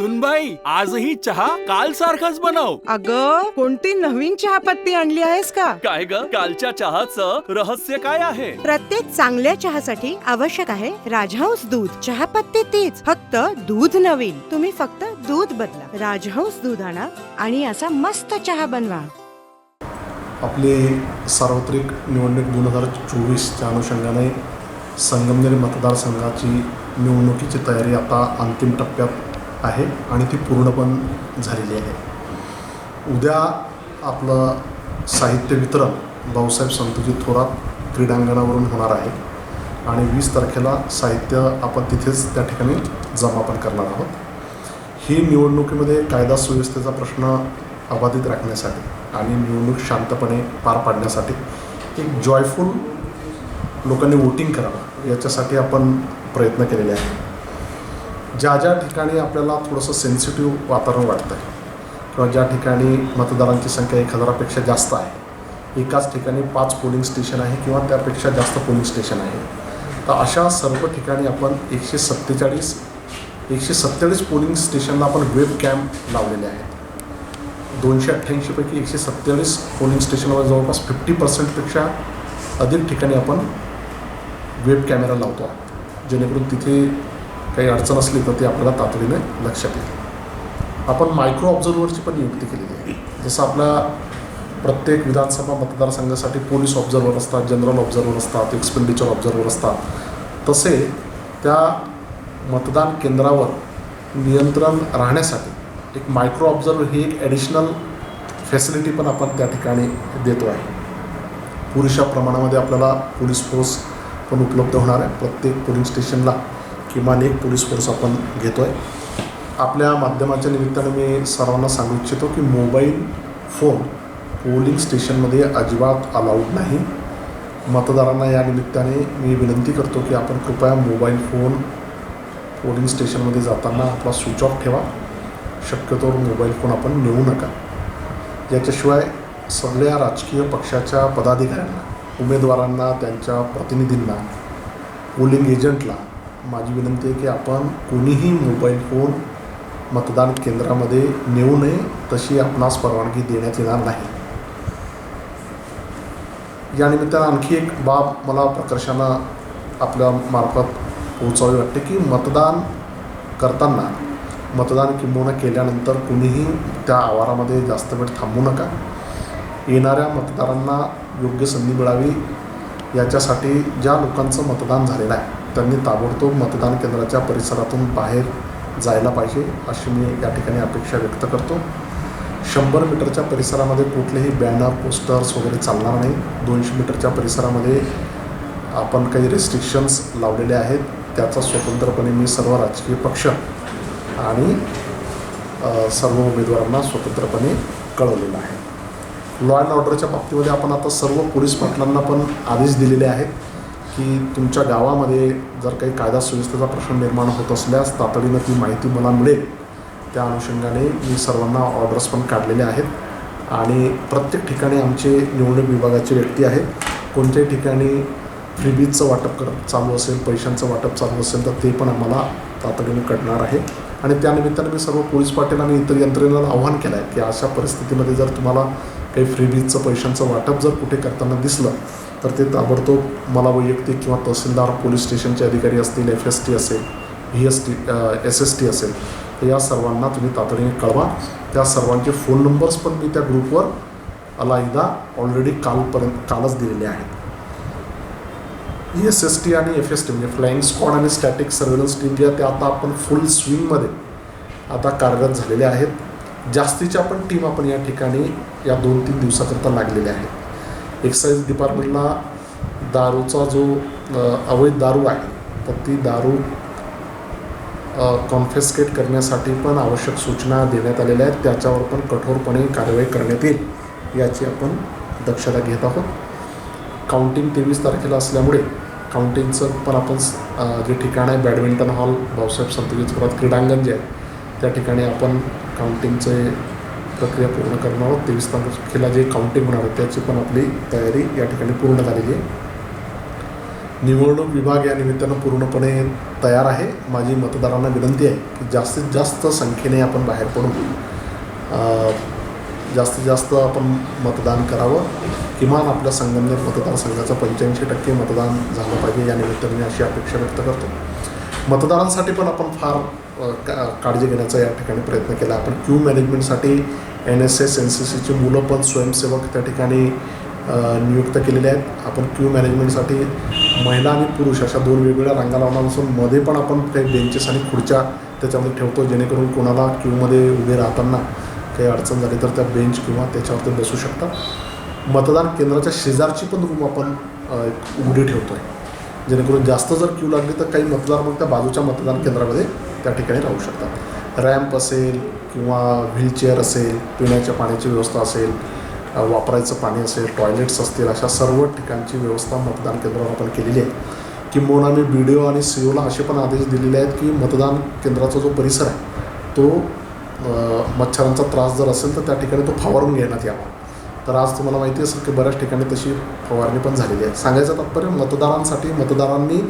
सुनबाई आजही चहा काल सारखाच बनव. अग कोणती नवीन चहापत्ती आणली आहेस का? काय ग? कालच्या चहाचं रहस्य काय आहे? प्रत्येक चांगल्या चहासाठी आवश्यक आहे राजहंस दूध. चहापत्ती तीच फक्त दूध नवीन. तुम्ही फक्त दूध बदला. राजहंस दूध आणा आणि असा मस्त चहा बनवा. आपली सार्वत्रिक निवडणूक दोन हजार चोवीसच्या अनुषंगाने संगमनेर मतदारसंघाची निवडणुकीची तयारी आता अंतिम टप्प्यात आहे आणि ती पूर्ण पण झालेली आहे. उद्या आपलं साहित्य वितरण भाऊसाहेब संतोजी थोरात क्रीडांगणावरून होणार आहे आणि वीस तारखेला साहित्य आपण तिथेच त्या ठिकाणी जमा पण करणार आहोत. ही निवडणुकीमध्ये कायदा सुव्यवस्थेचा प्रश्न अबाधित राखण्यासाठी आणि निवडणूक शांतपणे पार पाडण्यासाठी एक जॉयफुल लोकांनी वोटिंग करावं याच्यासाठी आपण प्रयत्न केलेले आहे ज्या ज्या ठिकाणी आपल्याला थोडंसं सेन्सिटिव्ह वातावरण वाटतं आहे किंवा ज्या ठिकाणी मतदारांची संख्या एक हजारापेक्षा जास्त आहे एकाच ठिकाणी पाच पोलिंग स्टेशन आहे किंवा त्यापेक्षा जास्त पोलिंग स्टेशन आहे तर अशा सर्व ठिकाणी आपण एकशे सत्तेचाळीस एकशे सत्तेचाळीस पोलिंग स्टेशनला आपण वेब कॅम्प लावलेले आहेत. दोनशे अठ्ठ्याऐंशीपैकी एकशे सत्तेचाळीस पोलिंग स्टेशनवर जवळपास फिफ्टी पर्सेंटपेक्षा अधिक ठिकाणी आपण वेब कॅमेरा लावतो जेणेकरून तिथे काही अडचण असली तर ती आपल्याला तातडीने लक्षात येईल. आपण मायक्रो ऑब्झर्वरची पण नियुक्ती केलेली आहे. जसं आपल्या प्रत्येक विधानसभा मतदारसंघासाठी पोलीस ऑब्झर्वर असतात जनरल ऑब्झर्वर असतात एक्सपेंडिचर ऑब्झर्वर असतात. तसे त्या मतदान केंद्रावर नियंत्रण राहण्यासाठी एक मायक्रो ऑब्झर्वर ही एक ॲडिशनल फॅसिलिटी पण आपण त्या ठिकाणी देतो आहे. पुरेशा प्रमाणामध्ये आपल्याला पोलीस फोर्स पण उपलब्ध होणार आहे. प्रत्येक पोलिंग स्टेशनला किमान एक पोलीस फोर्स आपण घेतो आहे आपल्या माध्यमाच्या निमित्ताने मी सर्वांना सांगू इच्छितो की मोबाईल फोन पोलिंग स्टेशनमध्ये अजिबात अलाउड नाही. मतदारांना या निमित्ताने मी विनंती करतो की आपण कृपया मोबाईल फोन पोलिंग स्टेशनमध्ये जाताना आपला स्विच ऑफ ठेवा. शक्यतोवर मोबाईल फोन आपण नेऊ नका. याच्याशिवाय सगळ्या राजकीय पक्षाच्या पदाधिकाऱ्यांना उमेदवारांना त्यांच्या प्रतिनिधींना पोलिंग एजंटला माझी विनंती आहे की आपण कोणीही मोबाईल फोन मतदान केंद्रामध्ये नेऊ नये तशी आपणास परवानगी देण्यात येणार नाही. या निमित्तानं आणखी एक बाब मला प्रकर्षानं आपल्या मार्फत पोहोचावी वाटते की मतदान करताना मतदान किंबहुना केल्यानंतर कुणीही त्या आवारामध्ये जास्त वेळ थांबू नका. येणाऱ्या मतदारांना योग्य संधी मिळावी याच्यासाठी ज्या लोकांचं मतदान झालेलं आहे त्यांनी ताबडतोब मतदान केंद्राच्या परिसरातून बाहेर जायला पाहिजे अशी मी या ठिकाणी अपेक्षा व्यक्त करतो. शंभर मीटरच्या परिसरामध्ये कुठलेही बॅनर पोस्टर्स वगैरे चालणार नाही. दोनशे मीटरच्या परिसरामध्ये आपण काही रेस्ट्रिक्शन्स लावलेले आहेत. त्याचा स्वतंत्रपणे मी सर्व राजकीय पक्ष आणि सर्व उमेदवारांना स्वतंत्रपणे कळवलेलं आहे. लॉ अँड ऑर्डरच्या बाबतीमध्ये आपण आता सर्व पोलीस पाटलांना पण आदेश दिलेले आहेत की तुमच्या गावामध्ये जर काही कायदा सुव्यवस्थेचा प्रश्न निर्माण होत असल्यास तातडीनं ती माहिती मला मिळेल. त्या अनुषंगाने मी सर्वांना ऑर्डर्स पण काढलेले आहेत. आणि प्रत्येक ठिकाणी आमचे निवडणूक विभागाचे व्यक्ती आहेत. कोणत्याही ठिकाणी फ्रीबीजचं वाटप कर चालू असेल पैशांचं वाटप चालू असेल तर ते पण आम्हाला तातडीने कळणार आहे. आणि त्यानिमित्ताने मी सर्व पोलीस पाटील आणि इतर यंत्रणेला आव्हान केलं आहे की अशा परिस्थितीमध्ये जर तुम्हाला काही फ्रीबीजचं पैशांचं वाटप जर कुठे करताना दिसलं तर ते ताबडतोब मला वैयक्तिक किंवा तहसीलदार पोलीस स्टेशनचे अधिकारी असतील एफ एस टी असेल V S T S S T असेल तर या सर्वांना तुम्ही तातडीने कळवा. त्या सर्वांचे फोन नंबर्स पण मी त्या ग्रुपवर अलाइदा ऑलरेडी कालपर्यंत कालच दिलेले आहेत. एस एस टी आणि एफ एस टी म्हणजे फ्लाईंग स्क्वॉड आणि स्टॅटिक सर्व्हेलन्स टीम ज्या त्या आता आपण फुल स्विंगमध्ये आता कार्यरत झालेल्या आहेत. जास्तीच्या पण टीम आपण या ठिकाणी या दोन तीन दिवसाकरता लागलेल्या आहेत. एक्साईज डिपार्टमेंटला दारूचा जो अवैध दारू आहे तर ती दारू कॉन्फेस्केट करण्यासाठी पण आवश्यक सूचना देण्यात आलेल्या आहेत. त्याच्यावर पण कठोरपणे कारवाई करण्यात येईल याची आपण दक्षता घेत आहोत. काउंटिंग तेवीस तारखेला असल्यामुळे काउंटिंगचं पण आपण जे ठिकाण आहे बॅडमिंटन हॉल भाऊसाहेब संतोजी क्रीडांगण जे आहे त्या ठिकाणी आपण काउंटिंगचे प्रक्रिया पूर्ण करणार आहोत. तेवीस तारखेला जे काउंटिंग होणार आहे त्याची पण आपली तयारी या ठिकाणी पूर्ण झालेली आहे. निवडणूक विभाग या निमित्तानं पूर्णपणे तयार आहे. माझी मतदारांना विनंती आहे की जास्तीत जास्त संख्येने आपण बाहेर पडून जास्तीत जास्त आपण मतदान करावं. किमान आपल्या संगमनेर मतदारसंघाचं पंच्याऐंशी टक्के मतदान झालं पाहिजे या निमित्ताने मी अशी अपेक्षा व्यक्त करतो. मतदारांसाठी पण आपण फार का काळजी घेण्याचा या ठिकाणी प्रयत्न केला. आपण Q मॅनेजमेंटसाठी N S S N C सीची मुलं पण स्वयंसेवक त्या ठिकाणी नियुक्त केलेले आहेत. आपण क्यू मॅनेजमेंटसाठी महिला आणि पुरुष अशा दोन वेगवेगळ्या रांगा लावणार असून मध्ये पण आपण काही बेंचेस आणि खुर्च्या त्याच्यामध्ये ठेवतो जेणेकरून कोणाला क्यूमध्ये उभे राहताना काही अडचण झाली तर त्या बेंच किंवा त्याच्यावरती बसू शकतात. मतदान केंद्राच्या शेजारची पण रूम आपण उघडी ठेवतो आहे जेणेकरून जास्त जर क्यू लागली तर काही मतदार मग त्या बाजूच्या मतदान केंद्रामध्ये त्या ठिकाणी राहू शकतात. रॅम्प असेल किंवा व्हीलचेअर असेल पिण्याच्या पाण्याची व्यवस्था असेल वापरायचं पाणी असेल टॉयलेट्स असतील अशा सर्व ठिकाणची व्यवस्था मतदान केंद्रावर आपण केलेली आहे. किंबहुना मी बी डी ओ आणि सी ओला असे पण आदेश दिलेले आहेत की मतदान केंद्राचा जो परिसर आहे तो मच्छरांचा त्रास जर असेल तर त्या ठिकाणी तो फवारून घेण्यात यावा. तर आज तुम्हाला माहिती असेल की बऱ्याच ठिकाणी तशी फवारणी पण झालेली आहे. सांगायचं तात्पर्य मतदारांसाठी मतदारांनी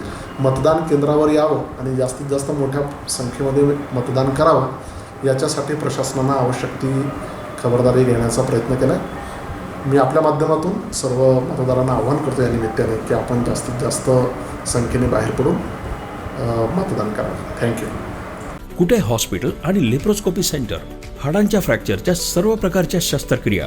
मतदान केंद्रावर यावं आणि जास्तीत जास्त मोठ्या संख्येमध्ये मतदान करावं याच्यासाठी प्रशासनानं आवश्यक ती खबरदारी घेण्याचा प्रयत्न केला आहे मी आपल्या माध्यमातून सर्व मतदारांना आव्हान करतो या निमित्ताने की आपण जास्तीत जास्त संख्येने बाहेर पडून मतदान करावं. थँक्यू कुठे हॉस्पिटल आणि लेप्रोस्कोपी सेंटर हाडांच्या फ्रॅक्चरच्या सर्व प्रकारच्या शस्त्रक्रिया